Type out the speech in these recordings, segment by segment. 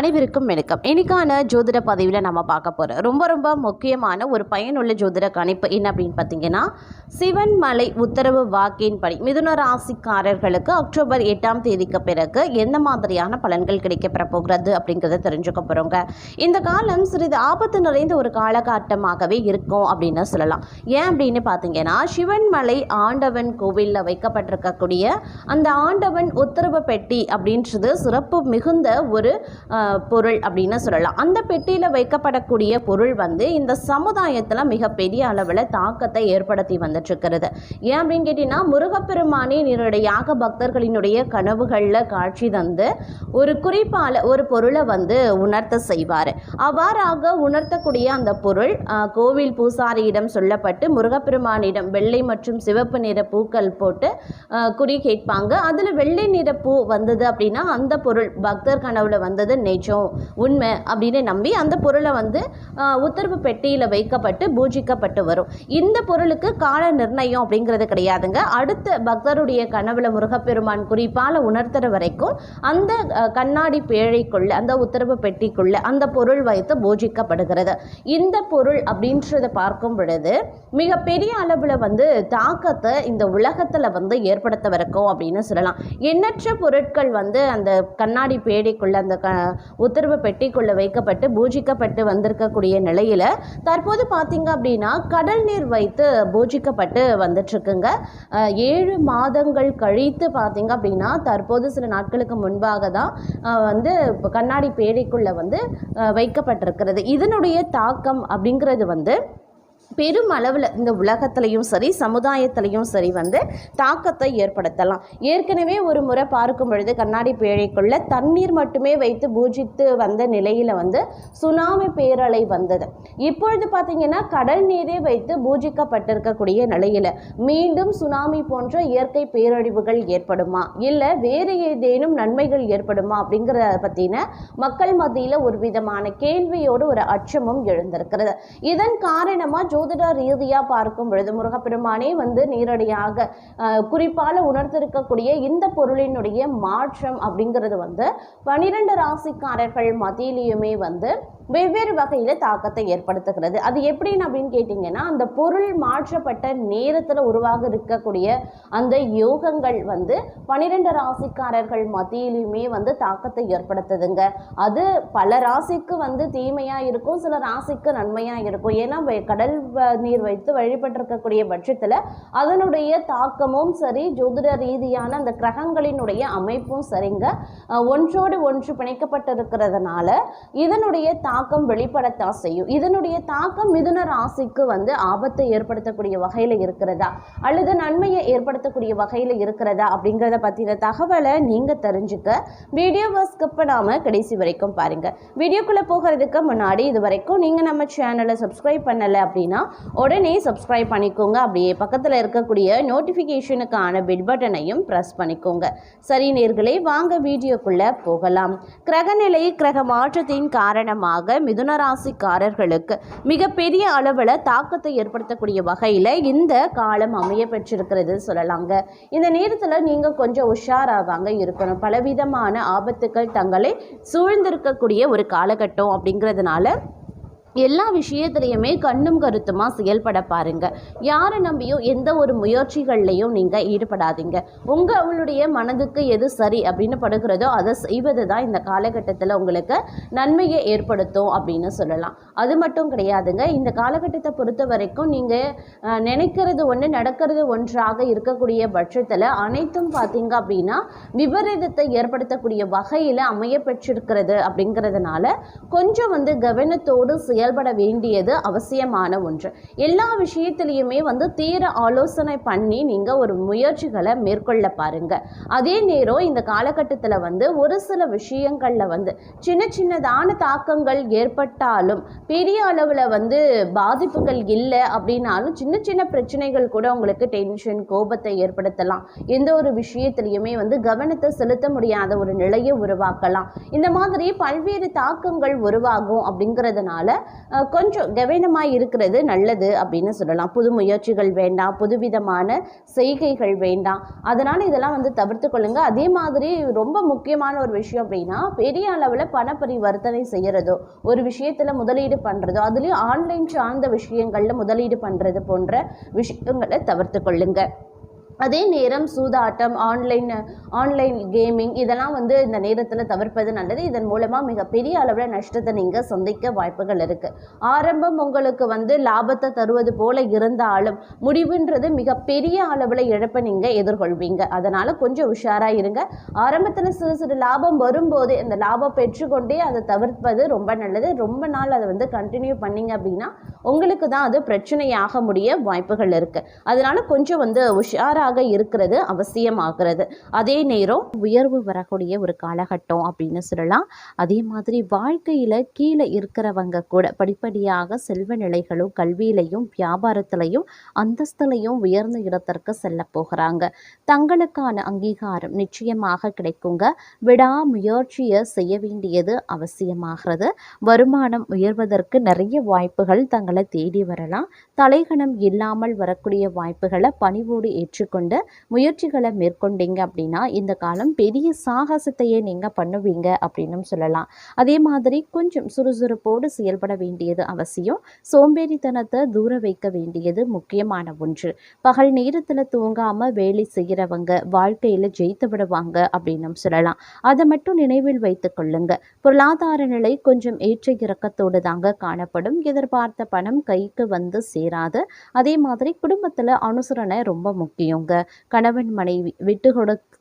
அனைவருக்கும் வணக்கம். இன்னைக்கான ஜோதிட பதிவில் நம்ம பார்க்க போகிறோம் ரொம்ப ரொம்ப முக்கியமான ஒரு பயனுள்ள ஜோதிட கணிப்பு என்ன அப்படின்னு பார்த்தீங்கன்னா சிவன் மலை உத்தரவு வாக்கின்படி மிதுன ராசிக்காரர்களுக்கு அக்டோபர் எட்டாம் தேதிக்கு பிறகு எந்த மாதிரியான பலன்கள் கிடைக்கப்பெற போகிறது அப்படிங்கிறத தெரிஞ்சுக்க போகிறோங்க இந்த காலம் சிறிது ஆபத்து நிறைந்த ஒரு காலகட்டமாகவே இருக்கும் அப்படின்னு சொல்லலாம். ஏன் அப்படின்னு பார்த்தீங்கன்னா சிவன் மலை ஆண்டவன் கோவிலில் வைக்கப்பட்டிருக்கக்கூடிய அந்த ஆண்டவன் உத்தரவு பெட்டி அப்படின்றது சிறப்பு மிகுந்த ஒரு பொருள் அப்படின்னு சொல்லலாம். அந்த பெட்டியில் வைக்கப்படக்கூடிய பொருள் வந்து இந்த சமுதாயத்தில் மிகப்பெரிய அளவில் தாக்கத்தை ஏற்படுத்தி வந்துட்டுருக்கிறது. ஏன் அப்படின்னு கேட்டிங்கன்னா முருகப்பெருமானே நேரடியாக பக்தர்களினுடைய கனவுகளில் காட்சி தந்து ஒரு குறிப்பால் ஒரு பொருளை வந்து உணர்த்த செய்வார். அவ்வாறாக உணர்த்தக்கூடிய அந்த பொருள் கோவில் பூசாரியிடம் சொல்லப்பட்டு முருகப்பெருமானிடம் வெள்ளை மற்றும் சிவப்பு நிற பூக்கள் போட்டு குறி கேட்பாங்க. அதில் வெள்ளை நிற பூ வந்தது அப்படின்னா அந்த பொருள் பக்தர் கனவுல வந்தது நிஜம் உண்மை அப்படின்னு நம்பி அந்த பொருளை வந்து உத்தரவு பெட்டியில் வைக்கப்பட்டு பூஜிக்கப்பட்டு வரும். இந்த பொருளுக்கு கால நிர்ணயம் அப்படிங்கிறது கிடையாதுங்க. அடுத்த பக்தருடைய கனவுல முருகப்பெருமான் குறிப்பால் உணர்த்துற வரைக்கும் அந்த கண்ணாடி பேழைக்குள்ள அந்த உத்தரவு பெட்டிக்குள்ள அந்த பொருள் வைத்து பூஜிக்கப்படுகிறது. இந்த பொருள் அப்படின்றத பார்க்கும் பொழுது மிகப்பெரிய அளவில் வந்து தாக்கத்தை இந்த உலகத்தில் வந்து ஏற்படுத்த வரைக்கும் அப்படின்னு சொல்லலாம். எண்ணற்ற பொருட்கள் வந்து அந்த கண்ணாடி பேடைக்குள்ள அந்த க உத்தரவு பெட்டிக்குள்ள வைக்கப்பட்டு பூஜிக்கப்பட்டு வந்திருக்கக்கூடிய நிலையில் தற்போது பார்த்தீங்க அப்படின்னா கடல் நீர் வைத்து பூஜிக்கப்பட்டு வந்துட்டுருக்குங்க. ஏழு மாதங்கள் கழித்து பார்த்தீங்க அப்படின்னா தற்போது சில நாட்களுக்கு முன்பாக தான் வந்து கண்ணாடி பேடைக்குள்ள வந்து வைக்கப்பட்டிருக்கிறது. இதனுடைய தாக்கம் அப்படிங்கிறது வந்து பெரும் அளவில் இந்த உலகத்திலையும் சரி சமுதாயத்திலையும் சரி வந்து தாக்கத்தை ஏற்படுத்தலாம். ஏற்கனவே ஒரு முறை பார்க்கும் பொழுது கண்ணாடி பேழைக்குள்ள தண்ணீர் மட்டுமே வைத்து பூஜித்து வந்த நிலையில் வந்து சுனாமி பேரலை வந்தது. இப்பொழுது பார்த்தீங்கன்னா கடல் நீரே வைத்து பூஜிக்கப்பட்டிருக்கக்கூடிய நிலையில் மீண்டும் சுனாமி போன்ற இயற்கை பேரழிவுகள் ஏற்படுமா? இல்லை வேறு ஏதேனும் நன்மைகள் ஏற்படுமா? அப்படிங்கிறத பற்றின மக்கள் மத்தியில் ஒரு விதமான கேள்வியோடு ஒரு அச்சமும் எழுந்திருக்கிறது. இதன் காரணமாக ஜோதிட ரீதியாக பார்க்கும் பொழுது முருகப்பெருமானே வந்து நேரடியாக குறிப்பால் உணர்த்திருக்கக்கூடிய இந்த பொருளினுடைய மாற்றம் அப்படிங்கிறது வந்து பனிரெண்டு ராசிக்காரர்கள் மத்தியிலையுமே வந்து வெவ்வேறு வகையில் தாக்கத்தை ஏற்படுத்துகிறது. அது எப்படின்னு அப்படின்னு கேட்டிங்கன்னா அந்த பொருள் மாற்றப்பட்ட நேரத்தில் உருவாக இருக்கக்கூடிய அந்த யோகங்கள் வந்து பனிரெண்டு ராசிக்காரர்கள் மத்தியிலுமே வந்து தாக்கத்தை ஏற்படுத்துதுங்க. அது பல ராசிக்கு வந்து தீமையாக இருக்கும் சில ராசிக்கு நன்மையாக இருக்கும். ஏன்னா கடல் வ- நீர் வைத்து வழிபட்டிருக்கக்கூடிய பட்சத்தில் அதனுடைய தாக்கமும் சரி ஜோதிட ரீதியான அந்த கிரகங்களினுடைய அமைப்பும் சரிங்க. ஒன்றோடு ஒன்று பிணைக்கப்பட்டிருக்கிறதுனால இதனுடைய தாக்கம் வெளிப்படத்தான் செய்யும். இதனுடைய தாக்கம் மிதுன ராசிக்கு வந்து ஆபத்தை ஏற்படுத்தக்கூடிய வகையில் இருக்கிறதா? அல்லது நன்மையை ஏற்படுத்தக்கூடிய வகையில் இருக்கிறதா? அப்படிங்கிறத பற்றின தகவலை நீங்கள் தெரிஞ்சுக்க வீடியோவை ஸ்கிப் பண்ணாமல் கடைசி வரைக்கும் பாருங்கள் வீடியோக்குள்ளே போகிறதுக்கு முன்னாடி இது வரைக்கும் நீங்கள் நம்ம சேனலை சப்ஸ்கிரைப் பண்ணலை அப்படின்னா உடனே சப்ஸ்கிரைப் பண்ணிக்கோங்க. அப்படியே பக்கத்தில் இருக்கக்கூடிய நோட்டிஃபிகேஷனுக்கான பிட் பட்டனையும் ப்ரெஸ் பண்ணிக்கோங்க. சரி நேர்களை வாங்க வீடியோக்குள்ளே போகலாம். கிரகநிலை கிரக மாற்றத்தின் காரணமாக மிதுன ராசிக்காரர்களுக்கு மிகப்பெரிய அளவில் தாக்கத்தை ஏற்படுத்தக்கூடிய வகையில் இந்த காலம் அமைய பெற்றிருக்கிறது சொல்லலாங்க. இந்த நேரத்தில் நீங்கள் கொஞ்சம் உஷாராவாங்க இருக்கணும். பலவிதமான ஆபத்துக்கள் தங்களை சூழ்ந்திருக்கக்கூடிய ஒரு காலகட்டம் அப்படிங்கிறதுனால எல்லா விஷயத்துலையுமே கண்ணும் கருத்துமாக செயல்பட பாருங்க. யாரை நம்பியும் எந்த ஒரு முயற்சிகள்லையும் நீங்கள் ஈடுபடாதீங்க. உங்கள் உங்களுடைய மனதுக்கு எது சரி அப்படின்னு படுகிறதோ அதை செய்வது தான் இந்த காலகட்டத்தில் உங்களுக்கு நன்மையை ஏற்படுத்தும் அப்படின்னு சொல்லலாம். அது மட்டும் கிடையாதுங்க. இந்த காலகட்டத்தை பொறுத்த வரைக்கும் நீங்கள் நினைக்கிறது ஒன்று நடக்கிறது ஒன்றாக இருக்கக்கூடிய பட்சத்தில் அனைத்தும் பார்த்தீங்க அப்படின்னா விபரீதத்தை ஏற்படுத்தக்கூடிய வகையில் அமைய பெற்றிருக்கிறது அப்படிங்கிறதுனால கொஞ்சம் வந்து கவனத்தோடு செயல்பட வேண்டியது அவசியமான ஒன்று. எல்லா விஷயத்திலையுமே வந்து தீர ஆலோசனை பண்ணி நீங்கள் ஒரு முயற்சிகளை மேற்கொள்ள பாருங்க. அதே நேரம் இந்த காலகட்டத்தில் வந்து ஒரு சில விஷயங்களில் வந்து சின்ன சின்னதான தாக்கங்கள் ஏற்பட்டாலும் பெரிய அளவில் வந்து பாதிப்புகள் இல்லை அப்படின்னாலும் சின்ன சின்ன பிரச்சனைகள் கூட உங்களுக்கு டென்ஷன் கோபத்தை ஏற்படுத்தலாம். எந்த ஒரு விஷயத்திலையுமே வந்து கவனத்தை செலுத்த முடியாத ஒரு நிலையை உருவாக்கலாம். இந்த மாதிரி பல்வேறு தாக்கங்கள் உருவாகும் அப்படிங்கிறதுனால கொஞ்சம் கவனமாக இருக்கிறது நல்லது அப்படின்னு சொல்லலாம். புது முயற்சிகள் வேண்டாம் புதுவிதமான செய்கைகள் வேண்டாம். அதனால் இதெல்லாம் வந்து தவிர்த்து கொள்ளுங்கள் அதே மாதிரி ரொம்ப முக்கியமான ஒரு விஷயம் அப்படின்னா பெரிய அளவில் பண பரிவர்த்தனை செய்கிறதோ ஒரு விஷயத்தில் முதலீடு பண்ணுறதோ அதுலேயும் ஆன்லைன் சார்ந்த விஷயங்களில் முதலீடு பண்ணுறது போன்ற விஷயங்களை தவிர்த்து கொள்ளுங்கள் அதே நேரம் சூதாட்டம் ஆன்லைன் ஆன்லைன் கேமிங் இதெல்லாம் வந்து இந்த நேரத்தில் தவிர்ப்பது நல்லது. இதன் மூலமாக மிகப்பெரிய அளவில் நஷ்டத்தை நீங்கள் சந்திக்க வாய்ப்புகள் இருக்குது ஆரம்பம் உங்களுக்கு வந்து லாபத்தை தருவது போல இருந்தாலும் முடிவுன்றது மிகப்பெரிய அளவில் இழப்பை நீங்கள் எதிர்கொள்வீங்க. அதனால் கொஞ்சம் உஷாராக இருங்க. ஆரம்பத்தில் சிறு சிறு லாபம் வரும்போதே அந்த லாபம் பெற்றுக்கொண்டே அதை தவிர்ப்பது ரொம்ப நல்லது. ரொம்ப நாள் அதை வந்து கண்டினியூ பண்ணீங்க அப்படின்னா உங்களுக்கு தான் அது பிரச்சனையாக முடிய வாய்ப்புகள் இருக்குது அதனால் கொஞ்சம் வந்து உஷாராக இருக்கிறது அவசியமாகிறது. அதே நேரம் உயர்வு வரக்கூடிய ஒரு காலகட்டம் அப்படின்னு சொல்லலாம். அதே மாதிரி வாழ்க்கையில் கீழே இருக்கிறவங்க கூட படிப்படியாக செல்வ நிலைகளும் கல்வியிலையும் வியாபாரத்திலையும் அந்தஸ்திலையும் உயர்ந்த இடத்திற்கு செல்ல போகிறாங்க. தங்களுக்கான அங்கீகாரம் நிச்சயமாக கிடைக்குங்க. விடாமுயற்சியை செய்ய வேண்டியது அவசியமாகிறது. வருமானம் உயர்வதற்கு நிறைய வாய்ப்புகள் தங்களை தேடி வரலாம். தலைகணம் இல்லாமல் வரக்கூடிய வாய்ப்புகளை பணிவோடு ஏற்றுக்கொண்டு முயற்சிகளை மேற்கொண்டீங்க அப்படின்னா இந்த காலம் பெரிய சாகசத்தையே நீங்கள் பண்ணுவீங்க அப்படின்னும் சொல்லலாம். அதே மாதிரி கொஞ்சம் சுறுசுறுப்போடு செயல்பட வேண்டியது அவசியம். சோம்பேறித்தனத்தை தூர வைக்க வேண்டியது முக்கியமான ஒன்று. பகல் நேரத்தில் தூங்காமல் வேலை செய்கிறவங்க வாழ்க்கையில் ஜெயித்து விடுவாங்க அப்படின்னும் சொல்லலாம். அதை மட்டும் நினைவில் வைத்துக் கொள்ளுங்க. பொருளாதார நிலை கொஞ்சம் ஏற்ற இறக்கத்தோடு தாங்க காணப்படும். எதிர்பார்த்த பணம் கைக்கு வந்து சேராது. அதே மாதிரி குடும்பத்தில் அனுசரணை ரொம்ப முக்கியங்க. கணவன் மனைவி விட்டு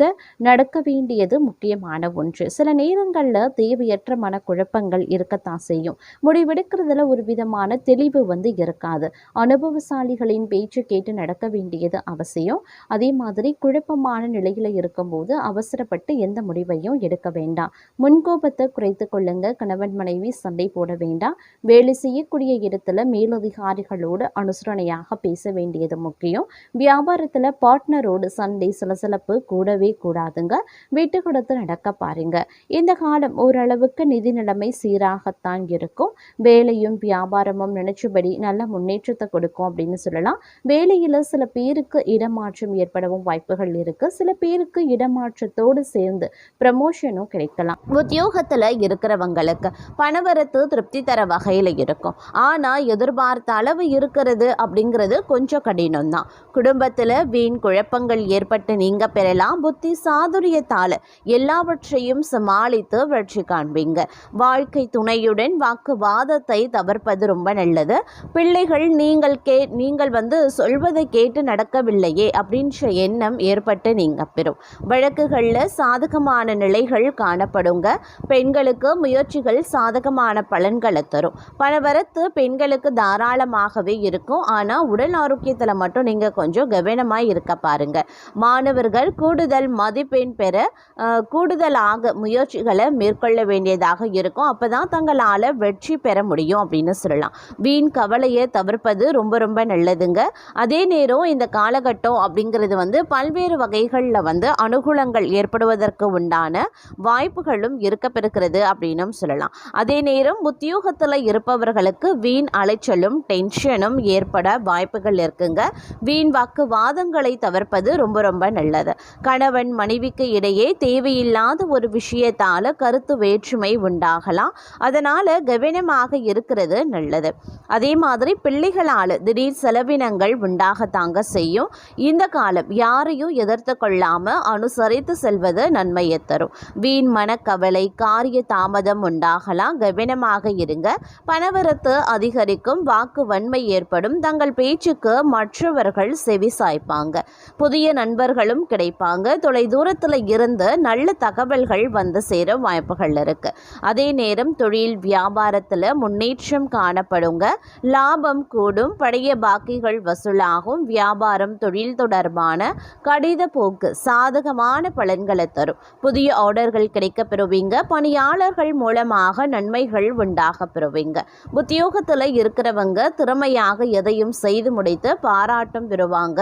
கொடுத்து நடக்க வேண்டியது முக்கியமான ஒன்று. சில நேரங்களில் தேவையற்ற மனக்குழப்பங்கள் இருக்கத்தான் செய்யும். முடிவெடுக்கிறதுல ஒரு விதமான தெளிவு வந்து இருக்காது. அனுபவசாலிகளின் பேச்சு கேட்டு நடக்க வேண்டியது அவசியம். அதே மாதிரி குழப்பமான நிலையில் இருக்கும்போது அவசரப்பட்டு எந்த முடிவையும் எடுக்க வேண்டாம். முன்கோபத்தை குறைத்து கொள்ளுங்க. கணவன் மனைவி சண்டை போட வேண்டாம். வேலை செய்யக்கூடிய இடத்துல மேலதிகாரிகளோடு அனுசரணையாக பேச வேண்டியது முக்கியம். வியாபாரத்தில் பார்ட்னரோடு சண்டை சலசலப்பு கூடவே கூடாதுங்க விட்டு கொடுத்து நடக்க பாருங்க. இந்த காலம் ஓரளவுக்கு நிதி நிலைமை சீராகத்தான் இருக்கும். வேலையும் வியாபாரமும் நினைச்சபடி நல்ல முன்னேற்றத்தை கொடுக்கும் அப்படின்னு சொல்லலாம். வேலையில் சில பேருக்கு இடமாற்றம் ஏற்படவும் வாய்ப்புகள் இருக்கு. சில பேருக்கு இடமாற்றத்தோடு சேர்ந்து ப்ரமோஷனும் கிடைக்கலாம். உத்தியோகத்தில் இருக்கிறவங்களுக்கு பணவரத்து திருப்தி தர வகையில் இருக்கும். ஆனால் எதிர்பார்த்த அளவு இருக்கிறது அப்படிங்கிறது கொஞ்சம் கடினம் தான் குடும்பத்தில் வீண் குழப்பங்கள் ஏற்பட்டு நீங்க பெறலாம். புத்தி சாதுரியத்தால் எல்லாவற்றையும் சமாளித்து வெற்றி காண்பீங்க. வாழ்க்கை துணையுடன் வாக்குவாதத்தை தவிர்ப்பது ரொம்ப நல்லது. பிள்ளைகள் நீங்கள் கே நீங்கள் வந்து சொல்வதை கேட்டு நடக்கவில்லையே அப்படின்ற எண்ணம் ஏற்பட்டு நீங்கள் பெறும். வழக்குகளில் சாதகமான நிலைகள் காணப்படுங்க. பெண்களுக்கு முயற்சிகள் சாதகமான பலன்களை தரும். பணவரத்து பெண்களுக்கு தாராளமாகவே இருக்கும். ஆனால் உடல் ஆரோக்கியத்தில் மட்டும் நீங்கள் கொஞ்சம் கவனமாக இருக்க பாருங்க. மாணவர்கள் கூடுதல் மதிப்பெண் பெற கூடுதலாக முயற்சிகளை மேற்கொள்ள வேண்டியதாக இருக்கும். அப்போ தான் தங்களால் வெற்றி பெற முடியும் அப்படின்னு சொல்லலாம். வீண் கவலையை தவிர்ப்பது ரொம்ப ரொம்ப நல்லதுங்க. அதே நேரம் இந்த காலகட்டம் அப்படிங்கிறது வந்து பல்வேறு வகைகளில் வந்து அனுகூலங்கள் ஏற்படுவதற்கு உண்டான வாய்ப்புகளும் இருக்கப்பெறுகிறது அப்படின்னும் சொல்லலாம். அதே நேரம் உத்தியோகத்தில் இருப்பவர்களுக்கு வீண் அலைச்சலும் டென்ஷனும் ஏற்பட வாய்ப்புகள் இருக்குங்க. வீண் வாக்குவாதங்களை தவிர்ப்பது ரொம்ப ரொம்ப நல்லது. கணவன் மனைவிக்கு இடையே தேவையில்லாத ஒரு விஷயத்தால் கருத்து வேற்றுமை உண்டாகலாம். அதனால் கவனமாக இருக்கிறது நல்லது. அதே மாதிரி பிள்ளைகளால் திடீர் செலவினங்கள் உண்டாகத்தாங்க செய்யும். இந்த காலம் யாரையும் எதிர்த்து கொள்ளாமல் அனுசரித்து செல்வது நன்மையை தரும். வீண் மனக்கவலை காரிய தாமதம் உண்டாகலாம். கவனமாக இருங்க. பணவரத்து அதிகரிக்கும். வாக்கு வன்மை ஏற்படும். தங்கள் பேச்சுக்கு மற்றவர்கள் செவி சாய்ப்பாங்க. புதிய நண்பர்களும் கிடைப்பாங்க. தொலை தூரத்தில் இருந்து நல்ல தகவல்கள் வந்து சேர வாய்ப்புகள் இருக்கு. அதே நேரம் தொழில் வியாபாரத்தில் முன்னேற்றம் காணப்படுங்க. லாபம் கூடும். பழைய பாக்கிகள் வசூலாகும். வியாபாரம் தொழில் தொடர்பான கடித போக்கு சாதகமான பலன்களை தரும். புதிய ஆர்டர்கள் கிடைக்க பெறுவீங்க பணியாளர்கள் மூலமாக நன்மைகள் உண்டாக பெறுவீங்க உத்தியோகத்தில் இருக்கிறவங்க திறமையாக எதையும் செய்து முடித்து பாராட்டும் பெறுவாங்க.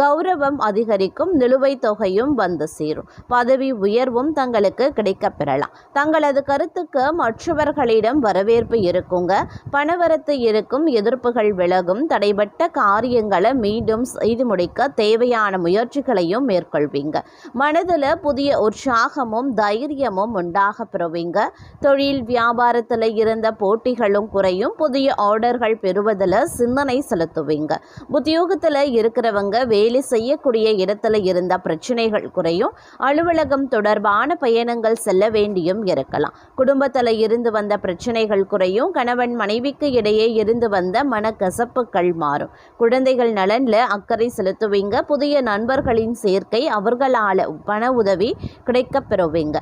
கௌரவம் அதிகரிக்கும். நிலுவைத் தொகையும் வந்து சேரும். பதவி உயர்வும் தங்களுக்கு கிடைக்கப் பெறலாம் தங்களது கருத்துக்கு மற்றவர்களிடம் வரவேற்பு இருக்குங்க. பணவரத்து இருக்கும் எதிர்ப்புகள் விலகும். தடைபட்ட காரியங்களை மீண்டும் செய்து முடிக்க தேவையான முயற்சிகளையும் மேற்கொள்வீங்க. மனதில் புதிய உற்சாகமும் தைரியமும் உண்டாக பெறுவீங்க. தொழில் வியாபாரத்தில் இருந்த போட்டிகளும் குறையும். புதிய ஆர்டர்கள் பெறுவதில் சிந்தனை செலுத்துவீங்க. உத்தியோகத்தில் இருக்கிறவங்க வேலை செய்யக்கூடிய இடத்துல இருந்த பிரச்சனைகள் குறையும். அலுவலகம் தொடர்பான பயணங்கள் செல்ல வேண்டியும் இருக்கலாம். குடும்பத்தில் இருந்து வந்த பிரச்சனைகள் குறையும். கணவன் மனைவிக்கு இடையே இருந்து வந்த மனக்கசப்புகள் மாறும். குழந்தைகள் நலனில் அக்கறை செலுத்துவீங்க. புதிய நண்பர்களின் சேர்க்கை அவர்களால் பண உதவி கிடைக்க பெறுவீங்க.